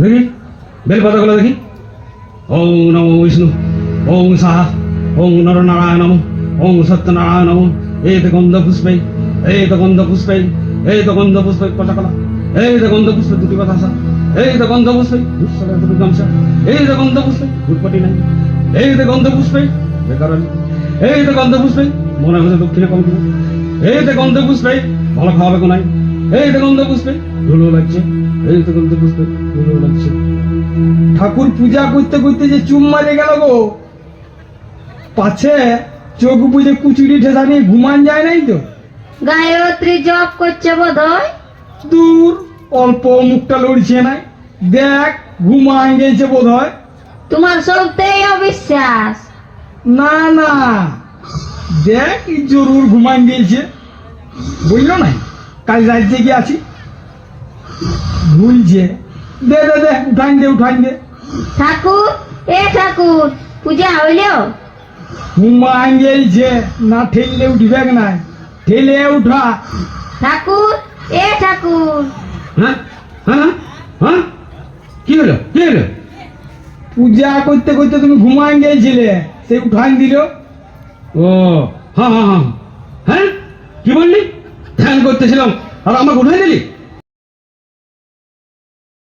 দেখি, বেল পাতাগুলো দেখি ওং নমো বিষ্ণু, ওং সাহা, ওং নরনারায়ণ নম ওং সত্যনারায়ণ নম এই তো গন্ধ পুষ্পে এই তো গন্ধ পুষ্পে এই তো গন্ধ পুষ্পে কথা কলা এই তো গন্ধ পুষ্পে দুটি কথা আসা এই তো গন্ধ পুষ্পে গামছা এই তো গন্ধ পুষ্পে দুর্পটি নাই এই তো গন্ধ পুষ্পে বেকার। এই তো গন্ধ পুষ্পে মনে হচ্ছে দক্ষিণে কম এই তো গন্ধ পুষ্পে ভালো খাওয়াবে কোনাই এই তো গন্ধ পুষ্পে। ধুলো লাগছে। এই তো গন্ধ পুষ্পে। ধুলো লাগছে। ঠাকুর পূজা করতে করতে যে চুম মারে গেল গো। পাছে চোখ বুঝে কুচুরি ঠেসা নিয়ে ঘুমান যায় নাই তো? গায়ত্রী জপ করছে বোধ দূর অল্প মুখটা লড়ছে নাই। দেখ ঘুমান গেছে বোধ তোমার সবতেই অবিশ্বাস। না না। দেখ জরুর ঘুমান গেছে। বুঝলো না কাল রাজ্যে গিয়ে আছি ভুলছে দে দে দে উঠান দে উঠান দে। ঠাকুর এ ঠাকুর পূজা হইল? গেছে না ঠেললে উঠবে নাই ঠেলে উঠা। ঠাকুর এ ঠাকুর। হ্যাঁ হ্যাঁ হ্যাঁ। কি হলো কি হলো? পূজা করতে করতে তুমি ঘুমান গেছিলে সে উঠান দিল। ও হ্যাঁ হ্যাঁ হ্যাঁ। হ্যাঁ? কি বললি? করতেছিলাম আর আমাকে উঠাই দিলি